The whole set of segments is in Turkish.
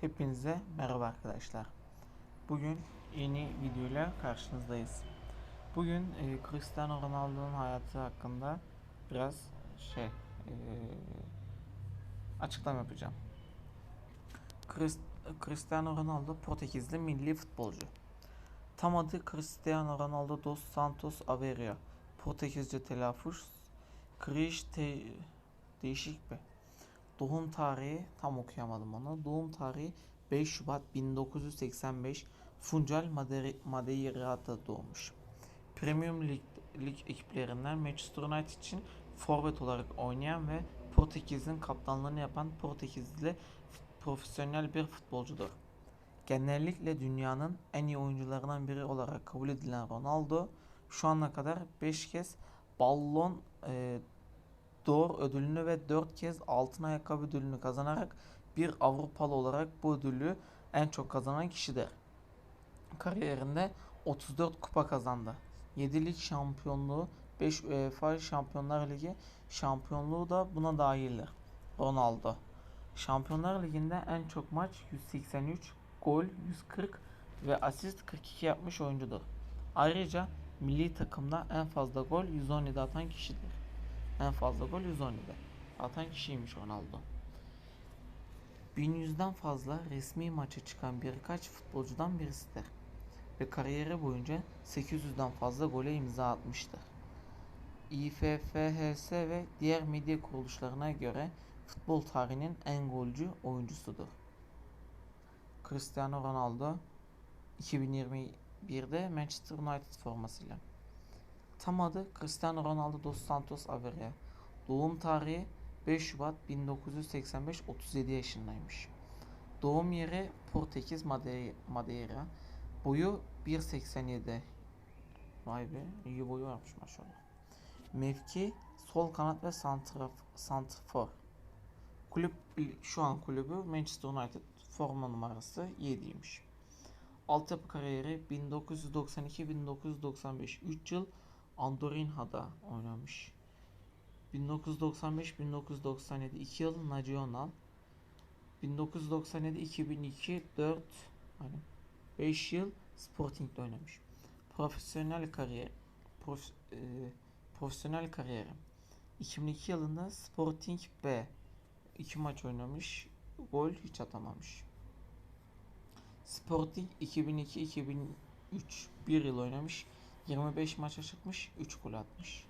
Hepinize merhaba arkadaşlar. Bugün yeni videoyla karşınızdayız. Bugün e, Cristiano Ronaldo'nun hayatı hakkında biraz şey e, açıklama yapacağım. Chris- Cristiano Ronaldo Portekizli milli futbolcu. Tam adı Cristiano Ronaldo dos Santos Aveiro. Portekizce telaffuz Kriş te- değişik bir. Doğum tarihi tam okuyamadım onu. Doğum tarihi 5 Şubat 1985 Funchal Madere- Madeira'da doğmuş. Premium Lig, lig ekiplerinden Manchester United için forvet olarak oynayan ve Portekiz'in kaptanlığını yapan Portekizli profesyonel bir futbolcudur. Genellikle dünyanın en iyi oyuncularından biri olarak kabul edilen Ronaldo şu ana kadar 5 kez Ballon e, d'Or ödülünü ve 4 kez altın ayakkabı ödülünü kazanarak bir Avrupalı olarak bu ödülü en çok kazanan kişidir. Kariyerinde 34 kupa kazandı. 7 lig şampiyonluğu, 5 UEFA Şampiyonlar Ligi şampiyonluğu da buna dahildir. Ronaldo. Şampiyonlar Ligi'nde en çok maç 183, gol 140 ve asist 42 yapmış oyuncudur. Ayrıca milli takımda en fazla gol 117 atan kişidir. En fazla gol 117. Atan kişiymiş Ronaldo. 1100'den fazla resmi maça çıkan birkaç futbolcudan birisidir. Ve kariyeri boyunca 800'den fazla gole imza atmıştır. İFFHS ve diğer medya kuruluşlarına göre futbol tarihinin en golcü oyuncusudur. Cristiano Ronaldo 2021'de Manchester United formasıyla. Tam adı Cristiano Ronaldo dos Santos Aveiro. Doğum tarihi 5 Şubat 1985 37 yaşındaymış. Doğum yeri Portekiz Made- Madeira. Boyu 1.87. Vay be iyi boyu varmış maşallah. Mevki sol kanat ve santraf, santrfor. Kulüp şu an kulübü Manchester United forma numarası 7'ymiş. Altyapı kariyeri 1992-1995 3 yıl Andorinha'da oynamış. 1995-1997 2 yıl Nacional 1997-2002 4 hani 5 yıl Sporting'de oynamış. Profesyonel kariyer prof, e, profesyonel kariyeri 2002 yılında Sporting B 2 maç oynamış. Gol hiç atamamış. Sporting 2002-2003 1 yıl oynamış. 25 maça çıkmış, 3 gol atmış.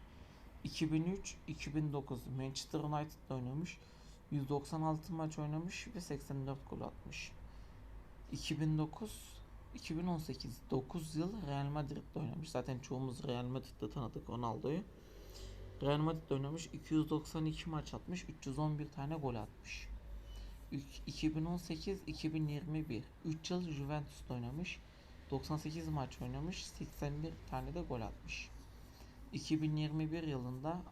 2003-2009 Manchester United'da oynamış. 196 maç oynamış ve 84 gol atmış. 2009 2018 9 yıl Real Madrid'de oynamış. Zaten çoğumuz Real Madrid'de tanıdık Ronaldo'yu. Real Madrid'de oynamış. 292 maç atmış. 311 tane gol atmış. 2018-2021 3 yıl Juventus'ta oynamış. 98 maç oynamış. 81 tane de gol atmış. 2021 yılında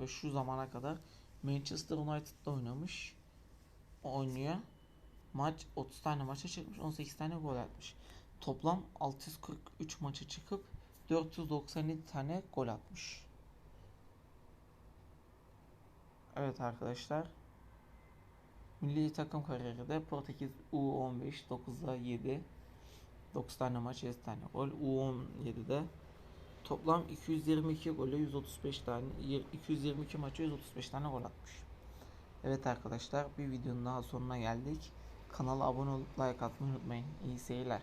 ve şu zamana kadar Manchester United'da oynamış. Oynuyor. Maç 30 tane maça çıkmış. 18 tane gol atmış. Toplam 643 maça çıkıp 497 tane gol atmış. Evet arkadaşlar. Milli takım kariyeri de Portekiz U15 9'da 7 9 tane maç 7 tane gol. U17'de toplam 222 gole 135 tane 222 maça 135 tane gol atmış. Evet arkadaşlar bir videonun daha sonuna geldik. Kanala abone olup like atmayı unutmayın. İyi seyirler.